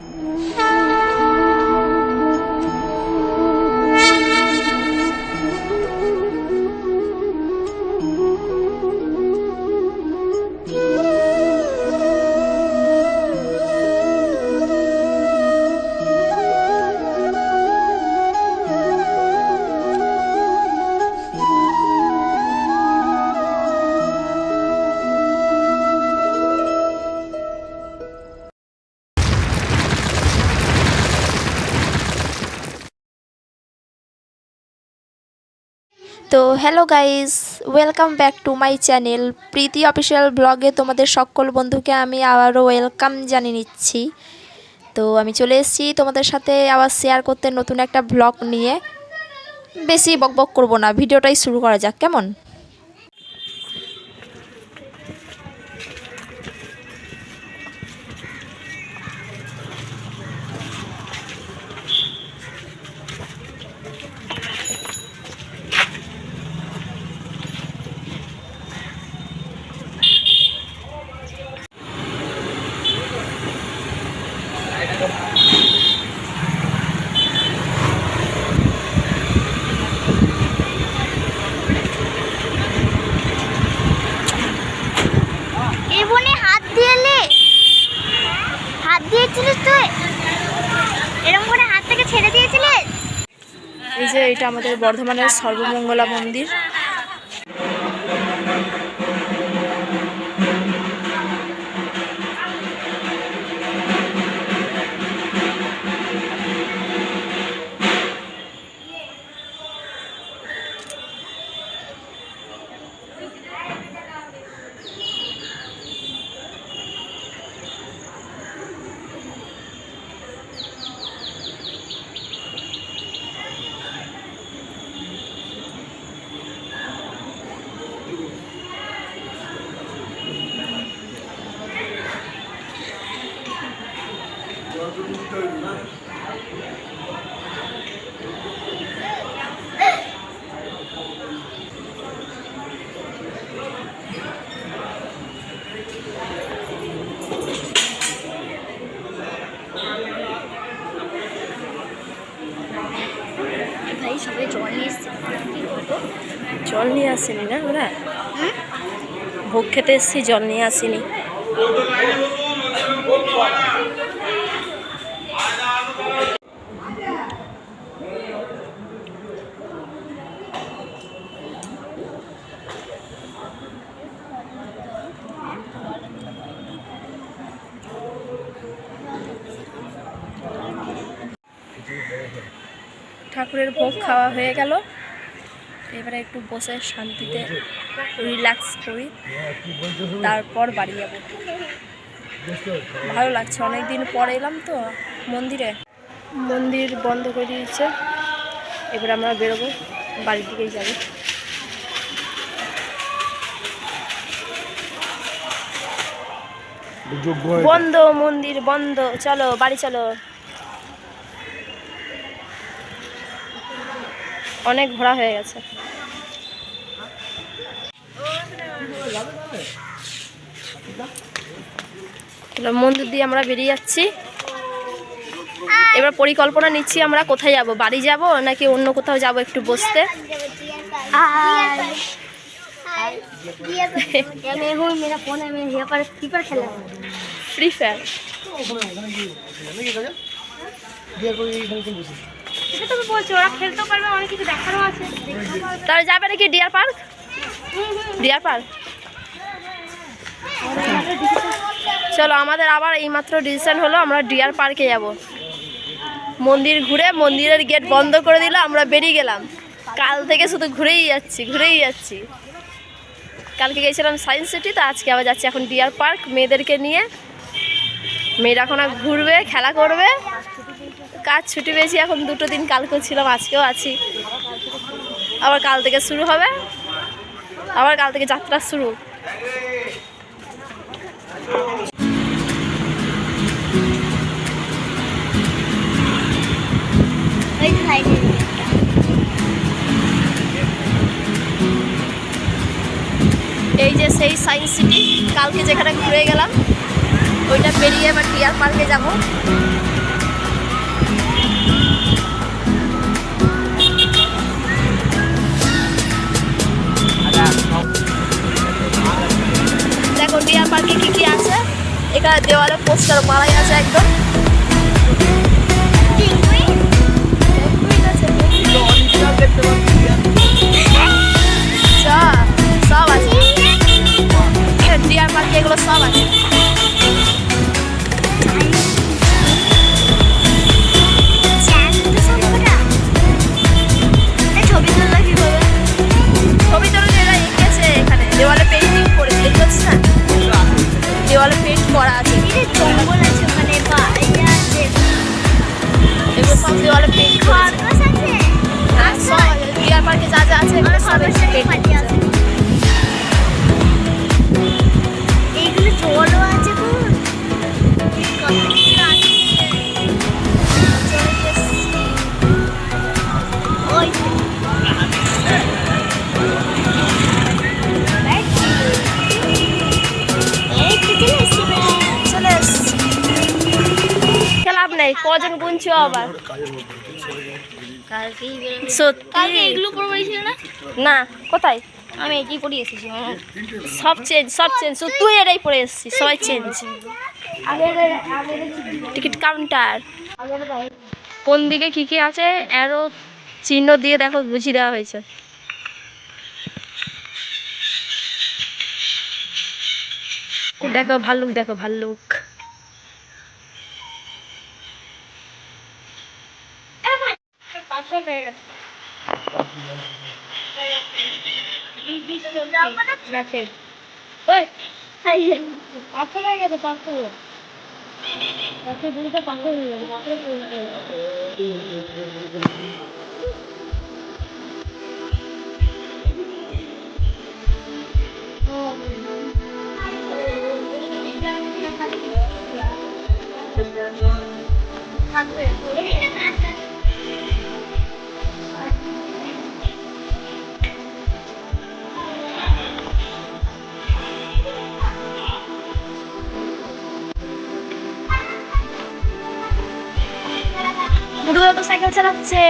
Mm. তো hello guys welcome back to my channel Priti official ব্লগে তোমাদের সকল বন্ধুকে আমি আবারও ওয়েলকাম জানিয়ে নিচ্ছি। তো আমি চলে এসেছি তোমাদের সাথে আবার শেয়ার করতে নতুন একটা ব্লগ নিয়ে। বেশি বকবক করব না, ভিডিওটাই শুরু করা যাক, কেমন? এ হাত দিয়েলে? হাত দিয়েছিলিস তুই? এরকম করে হাত থেকে ছেড়ে দিয়েছিলিস? এই যে এটা আমাদের বর্ধমানের সর্বমঙ্গলা মন্দির। জল নিয়ে এসছে। জল নিয়ে আসেনি না ওরা? ভোগ খেতে এসছি জল নিয়ে আসেনি। ঠাকুরের ভোগ খাওয়া হয়ে গেল। এবারে একটু বসে শান্তিতে রিল্যাক্স করি। তারপর বাড়ি যাব। ভালো লাগছে অনেক দিন পর এলাম তো মন্দিরে। মন্দির বন্ধ করে দিয়েছে। এবার আমরা বেরোবো বাড়ির দিকেই যাব। বন্ধ মন্দির বন্ধ চলো বাড়ি চলো। অনেক ঘোরা হয়ে গেছে। মন্দির দিয়ে আমরা বেরিয়ে যাচ্ছি। এবার পরিকল্পনা নিচ্ছি আমরা কোথায় যাব, বাড়ি যাব নাকি অন্য কোথাও যাব একটু বসতে? ফ্রি ফায়ার তাহলে যাবে নাকি ডিয়ার পার্ক? Deer park? চলো, আমাদের আবার এইমাত্র ডিসিশন হলো, আমরা ডিয়ার পার্কে যাব। মন্দির ঘুরে, মন্দিরের গেট বন্ধ করে দিল, আমরা বেরিয়ে গেলাম। কাল থেকে শুধু ঘুরেই যাচ্ছি ঘুরেই যাচ্ছি। কালকে গেছিলাম সায়েন্স সিটি তো আজকে আবার যাচ্ছি এখন ডিয়ার পার্ক। মেয়েদেরকে নিয়ে, মেয়েরা এখন ঘুরবে, খেলা করবে। কাজ ছুটি পেয়েছি এখন দুটো দিন কালকেও ছিলাম আজকেও আছি। আবার কাল থেকে শুরু হবে। আবার কাল থেকে যাত্রা শুরু। এই যে সেই সায়েন্স সিটি কালকে যেখানে ঘুরে গেলাম ওইটা পেরিয়ে এবার টিয়ার পার্কে যাব। পোস্টার মারাই আছে একদম। সব আছে ডিয়ার পার্কে যা যা আছে সবাই পাটি আছে। এইগুলো জলও আছে গো। কজন গুনছো আবার? কালকে এগুলো না? না কোথায়? আমি এটাই পরে এসেছি সব চেঞ্জ সব চেঞ্জ শুধু তুই এটাই পরে এসছিস সবাই চেঞ্জ টিকিট কাউন্টার কোন দিকে কি কি আছে? অ্যারো চিহ্ন দিয়ে দেখো বুঝিয়ে দেওয়া হয়েছে। দেখো ভাল্লুক দেখো ভাল্লুক। দেখেন ওই পাথর হয়ে গেছে পাথর পাথর দুটো পাথর হয়ে গেছে পাথর মুরুদা তো সাইকেল চালাচ্ছে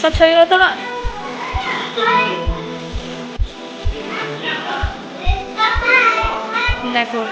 সব ছবি তো দেখো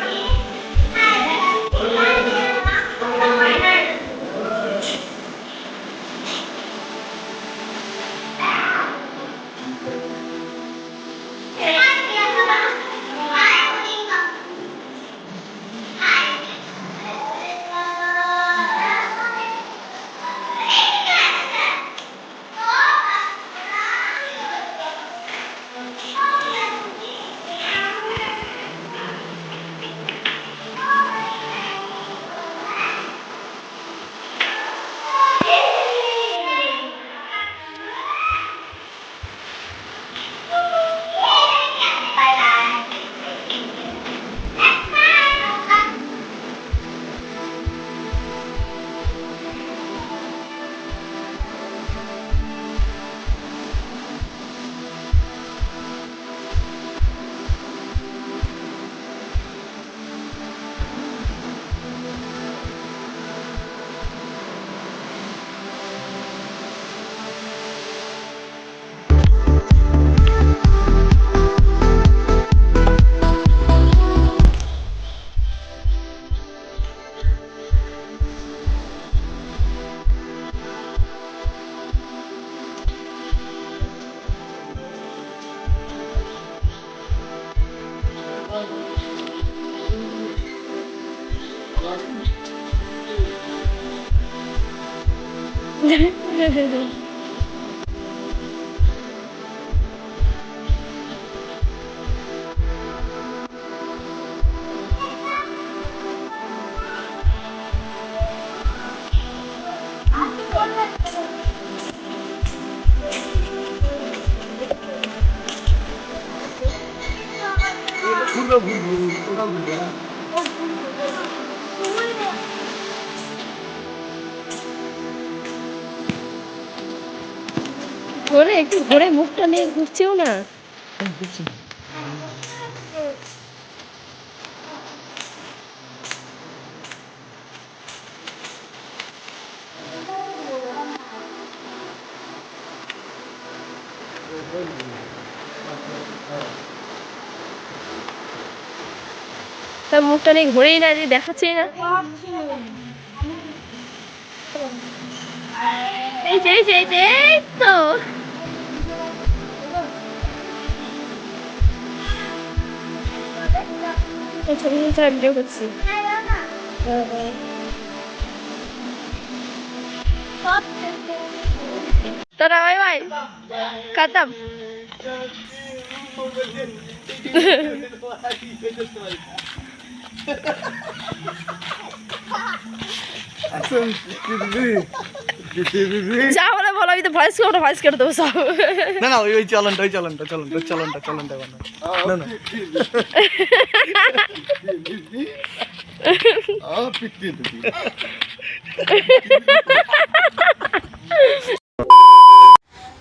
ঘুরবে ঘরে একটু ঘরে মুখটা নিয়ে ঘুরছেও না। তার মুখটা নিয়ে ঘুরেই না যে দেখাচ্ছেই না। এই যে, এই তো। এই ছবি আর ভিডিও করছি টাটা বাই বাই কাতাম যা বলে বলো আমি তো ভয়েস করে ভয়েস করে দেবো সব না না, ওই চলনটা ওই চলনটা চলনটা চলনটা চলনটা বানাও না না।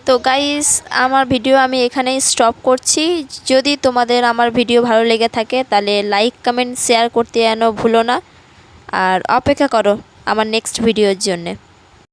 তো গাইস আমার ভিডিও আমি এখানেই স্টপ করছি। যদি তোমাদের আমার ভিডিও ভালো লেগে থাকে, তাহলে লাইক কমেন্ট শেয়ার করতে যেন ভুলো না। আর অপেক্ষা করো আমার নেক্সট ভিডিওর জন্যে।